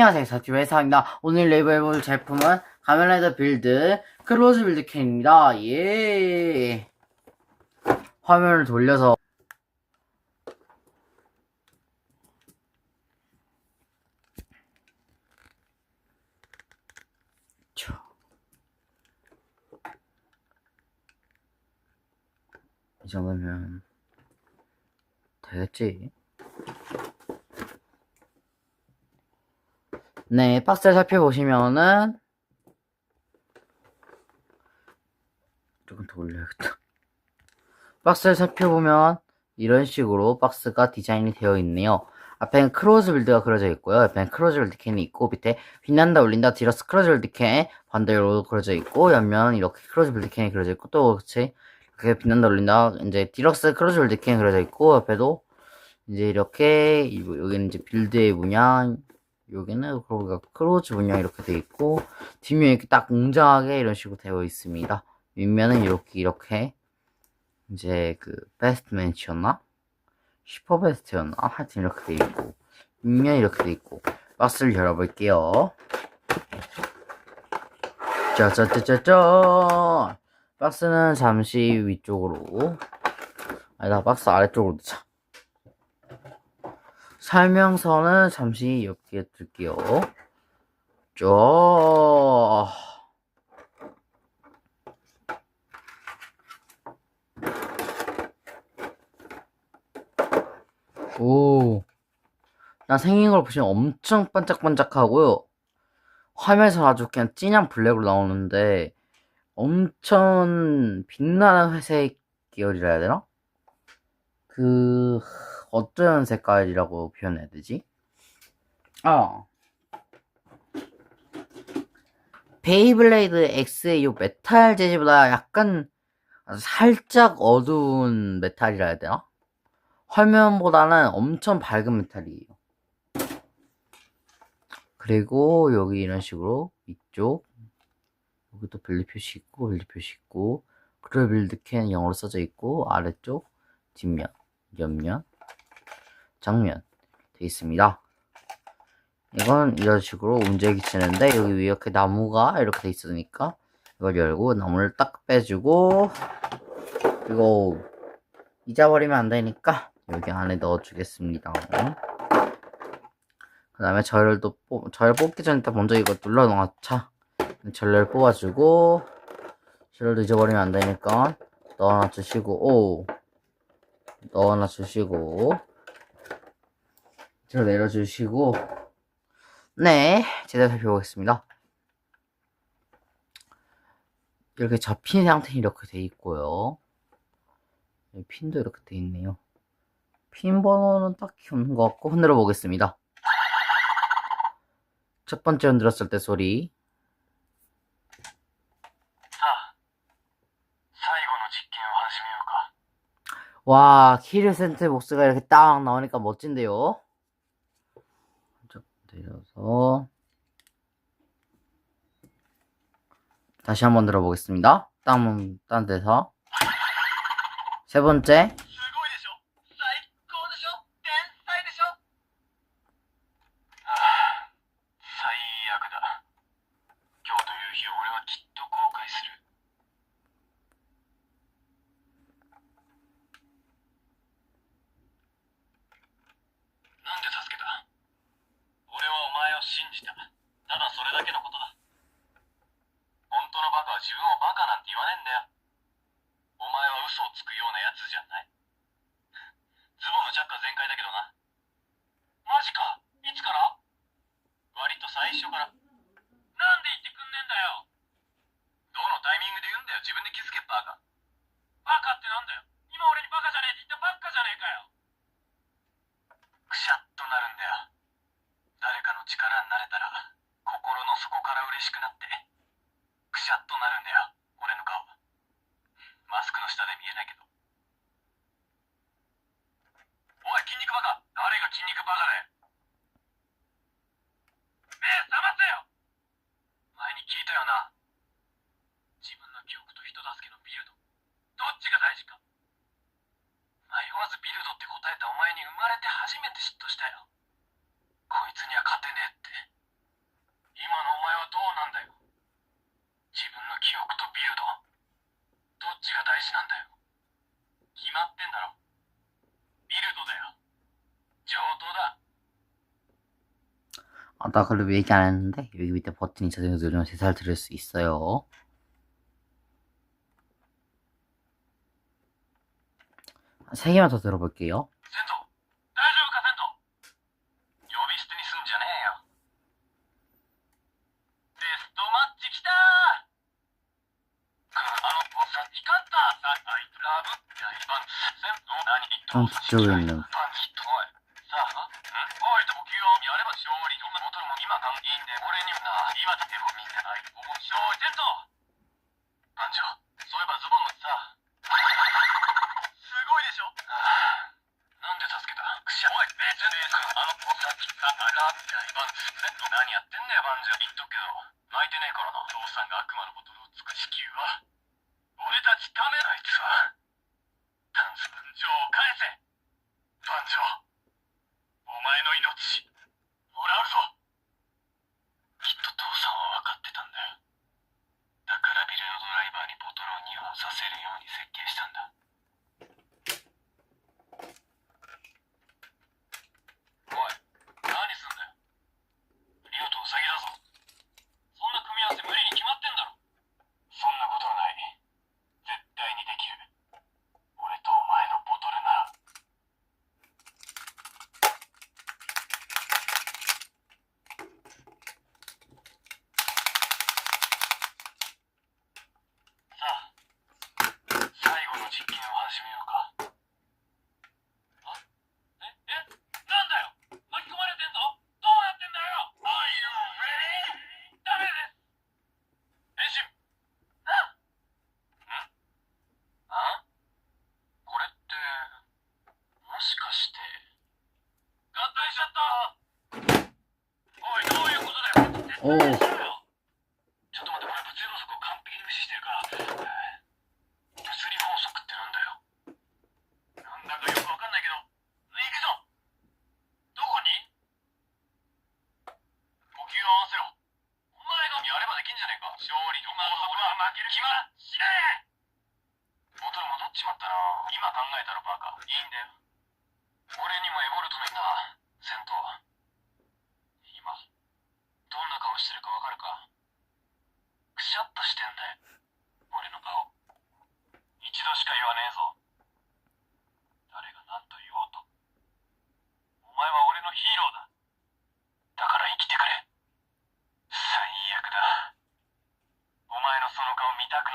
안녕하세요. 사티브 회사입니다. 오늘 레이블해볼 제품은 가면라이더 빌드 크로즈 빌드 캔입니다. 예. 화면을 돌려서 쵸. 이 정도면 되겠지? 네, 박스를 살펴보시면은 조금 더 올려야겠다. 박스를 살펴보면 이런 식으로 박스가 디자인이 되어 있네요. 앞에는 크로즈 빌드가 그려져 있고요. 옆에는 크로즈 빌드 캔이 있고 밑에 빛난다 울린다 디러스 크로즈 빌드 캔 반대로 그려져 있고 옆면 이렇게 크로즈 빌드 캔이 그려져 있고 또 그렇지 이렇게 빛난다 울린다 이제 디럭스 크로즈 빌드 캔이 그려져 있고 옆에도 이제 이렇게 이- 여기는 이제 빌드의 문양 여기는 그러니까 크로즈 문양 이렇게 돼 있고 뒷면이 이렇게 딱 웅장하게 이런 식으로 되어 있습니다. 윗면은 이렇게 이렇게 이제 그 베스트 맨치였나? 슈퍼 베스트였나? 하여튼 이렇게 돼 있고 윗면 이렇게 돼 있고 박스를 열어볼게요. 짜자자자자 박스는 잠시 위쪽으로 아니다 박스 아래쪽으로 넣자. 설명서는 잠시 옆에 둘게요. 쪼. 오. 나 생긴 걸 보시면 엄청 반짝반짝하고요. 화면에서 아주 그냥 진한 블랙으로 나오는데 엄청 빛나는 회색 계열이라 해야 되나? 그 어떤 색깔이라고 표현해야 되지? 아 베이블레이드 X의 요 메탈 재질보다 약간 살짝 어두운 메탈이라 해야 되나? 화면보다는 엄청 밝은 메탈이에요. 그리고 여기 이런 식으로 위쪽 여기도 빌드 표시 있고 빌드 표시 있고 그럴 빌드 캔 영어로 써져 있고 아래쪽 뒷면 옆면 정면 되어 있습니다. 이건 이런 식으로 움직이 치는데 여기 위에 이렇게 나무가 이렇게 돼 있으니까 이걸 열고 나무를 딱 빼주고 그리고 잊어버리면 안 되니까 여기 안에 넣어주겠습니다. 그 다음에 절도 뽑, 절 뽑기 전에 딱 먼저 이거 눌러 놓자. 절을 뽑아주고 절도 잊어버리면 안 되니까 넣어놔 주시고 오 넣어놔 주시고 들어 내려주시고 네 제대로 살펴보겠습니다. 이렇게 접힌 상태는 이렇게 돼 있고요. 네, 핀도 이렇게 돼 있네요. 핀 번호는 딱히 없는 것 같고 흔들어 보겠습니다. 첫 번째 흔들었을 때 소리. 와 키르센트 목소리가 이렇게 딱 나오니까 멋진데요? 쭉 내려서 다시 한번 들어보겠습니다. 딴, 딴 데서 세 번째 아나 그래도 얘기 안 했는데? 여기 밑에 버튼이 있어서 누르면 대사를 들을 수 있어요. 세 개만 더 들어볼게요. 좀 뒤쪽에 있는 안녕. 設計したんだ。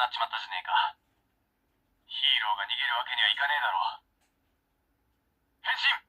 なっちまったじゃねえか。ヒーローが逃げるわけにはいかねえだろ変身。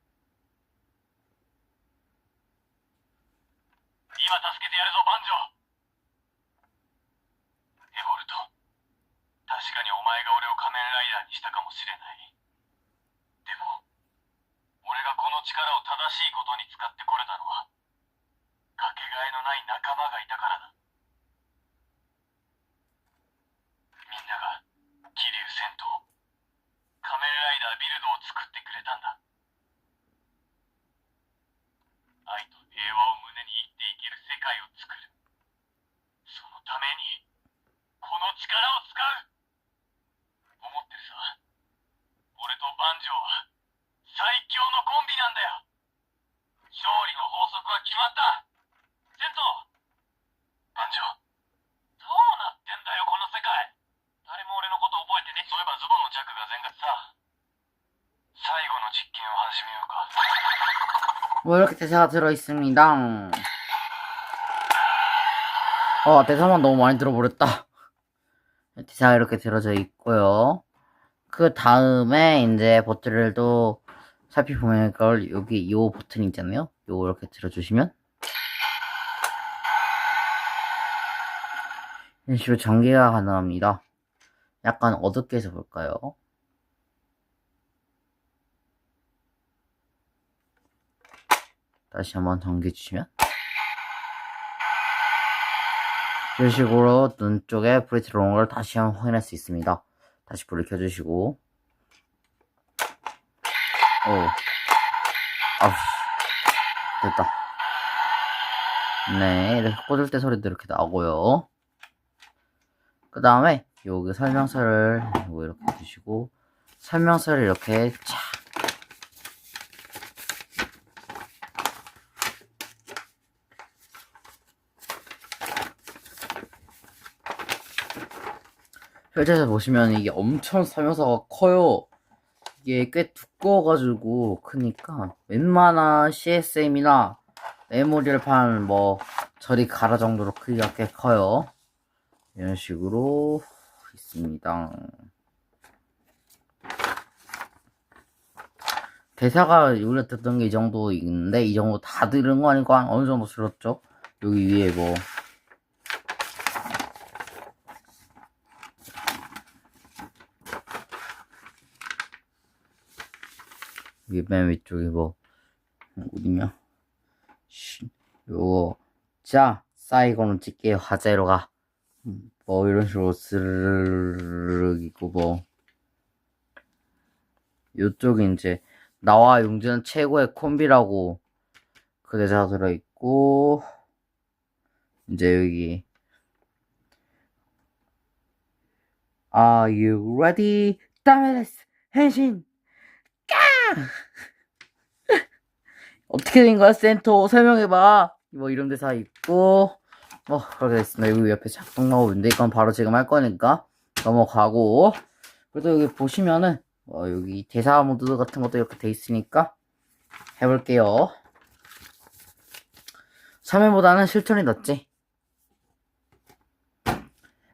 뭐 이렇게 대사가 들어있습니다. 어 대사만 너무 많이 들어버렸다. 대사가 이렇게 들어져 있고요. 그 다음에 이제 버튼을 또 살펴보면 걸 여기 요 버튼 있잖아요. 요 이렇게 들어주시면. 이런 식으로 전개가 가능합니다. 약간 어둡게 해서 볼까요? 다시 한번 당겨주시면. 이런 식으로 눈 쪽에 불이 들어온 걸 다시 한번 확인할 수 있습니다. 다시 불을 켜주시고. 오. 아우 됐다. 네 이렇게 꽂을 때 소리도 이렇게 나고요. 그 다음에 여기 설명서를 뭐 이렇게 두시고 설명서를 이렇게 착 펼쳐서 보시면 이게 엄청 설명서가 커요. 이게 꽤 두꺼워가지고 크니까 웬만한 CSM이나 메모리를 판뭐 저리 가라 정도로 크기가 꽤 커요. 이런 식으로 있습니다. 대사가 우리가 듣던 게 이 정도 있는데 이 정도 다 들은 거 아니고 한 어느 정도 들었죠? 여기 위에 뭐 여기 맨 위쪽에 뭐 어디냐? 씨, 요거. 자 사이건을 찍게요 화재로가. 음, 뭐 이런 식으로 스르륵 있고 뭐. 요쪽에 이제 나와 용주는 최고의 콤비라고 그 대사가 들어있고 이제 여기. Are you ready? 다메데스変身 어떻게 된 거야, 센터? 설명해봐. 뭐, 이런 대사 있고, 뭐, 그렇게 됐습니다. 여기 옆에 있는데, 이건 바로 지금 할 거니까, 넘어가고. 그래도 여기 보시면은, 어, 여기 대사 모드 같은 것도 이렇게 돼 있으니까, 해볼게요. 3회보다는 실천이 낫지.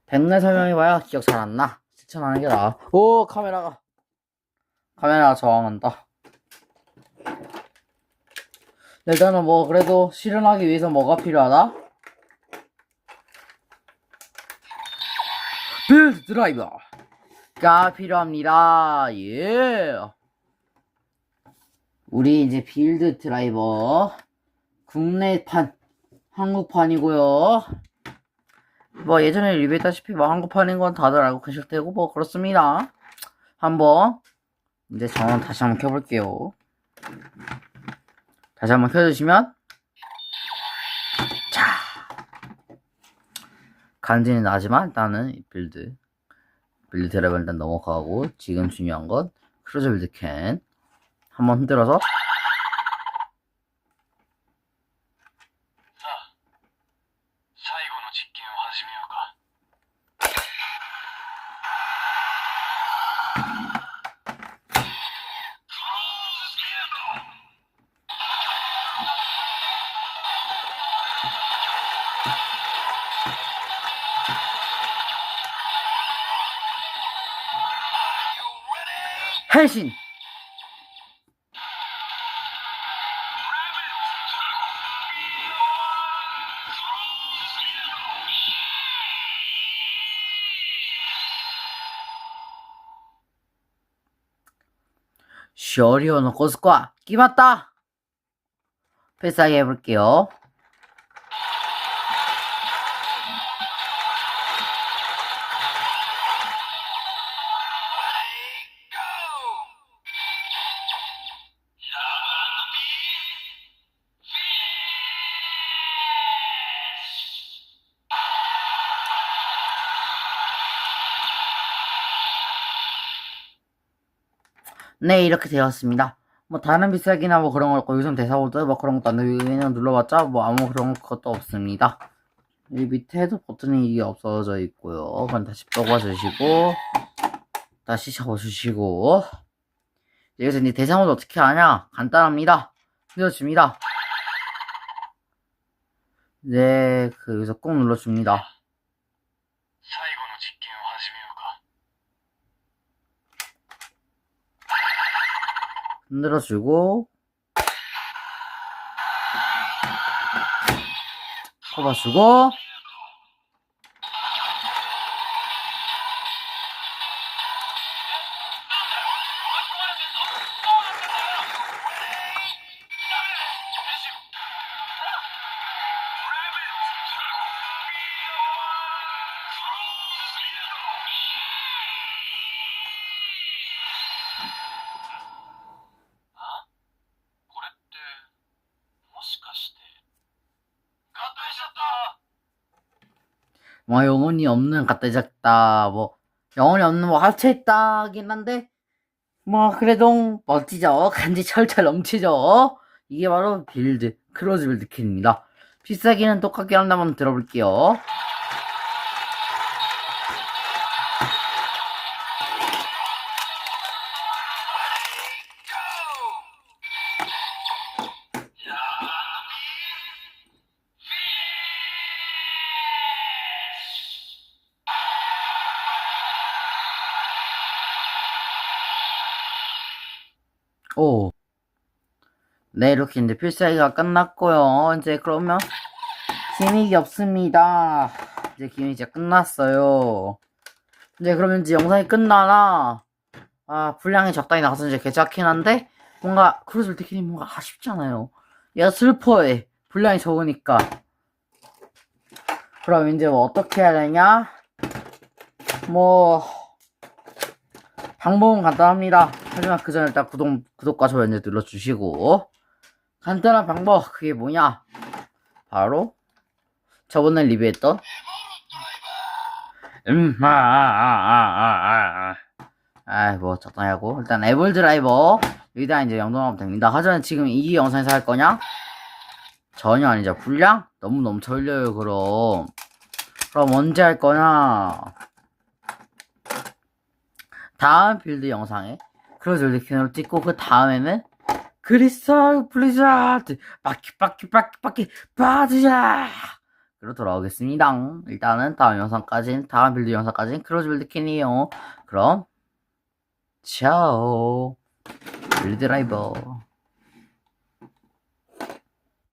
백날 설명해봐야 기억 잘 안 나. 실천하는 게 나아. 오, 카메라가. 카메라가 저항한다. 일단은 뭐 그래도 실현하기 위해서 뭐가 필요하다? 빌드 드라이버가 필요합니다. 예. 우리 이제 빌드 드라이버 국내판 한국판이고요. 뭐 예전에 리뷰했다시피 뭐 한국판인 건 다들 알고 계실 테고 뭐 그렇습니다. 한번 이제 저는 다시 한번 켜볼게요. 다시 한번 켜주시면. 자. 간지는 나지만 일단은 이 빌드. 빌드 드라이버 일단 넘어가고 지금 중요한 건 크루즈 빌드 캔. 한번 흔들어서 해신. 시어리오는 고스과. 끼맞다. 패스하게 해볼게요. 네, 이렇게 되었습니다. 뭐, 다른 비싸기나 뭐 그런 거 없고, 요즘 대사보드 뭐 그런 것도 안 되고, 그냥 눌러봤자 뭐 아무 그런 것도 없습니다. 이 밑에도 버튼이 이게 없어져 있고요. 그럼 다시 뽑아주시고, 다시 접어주시고, 여기서 이제 대사모드 어떻게 하냐? 간단합니다. 눌러줍니다. 네, 그, 여기서 꼭 눌러줍니다. 흔들어주고. 뽑아주고 뭐 영혼이 없는 갖다 작다 뭐 영혼이 없는 뭐 하체 있다긴 한데 뭐 그래도 멋지죠. 간지 철철 넘치죠. 이게 바로 빌드 크로즈 빌드 킷입니다. 비싸기는 한데 한번 들어볼게요 네, 이렇게 이제 필살기가 끝났고요. 이제 그러면 기믹이 없습니다. 이제 기믹이 이제 끝났어요. 이제 그러면 이제 영상이 끝나나 아 분량이 적당히 나와서 이제 괜찮긴 한데 뭔가 크루즈 티켓이 뭔가 아쉽잖아요. 얘가 슬퍼해. 분량이 적으니까. 그럼 이제 뭐 어떻게 해야 되냐? 뭐 방법은 간단합니다. 하지만 그 전에 일단 구독, 구독과 좋아요 눌러주시고. 간단한 방법, 그게 뭐냐? 바로, 저번에 리뷰했던, 음, 아, 아, 아, 아, 아, 아. 뭐, 적당히 하고. 일단, 애블 드라이버. 여기다 이제 영동하면 됩니다. 하지만 지금 이 영상에서 할 거냐? 전혀 아니죠. 분량? 너무 넘쳐 흘려요, 그럼. 그럼 언제 할 거냐? 다음 빌드 영상에 크로즈 리킨으로 찍고 그 다음에는 크리스탈 블리자드 바퀴 바퀴 바퀴 바퀴 바드자 그로 돌아오겠습니다. 일단은 다음 영상까지는 다음 빌드 영상까지는 크로즈 빌드 킨이에요. 그럼 차오 빌드 드라이버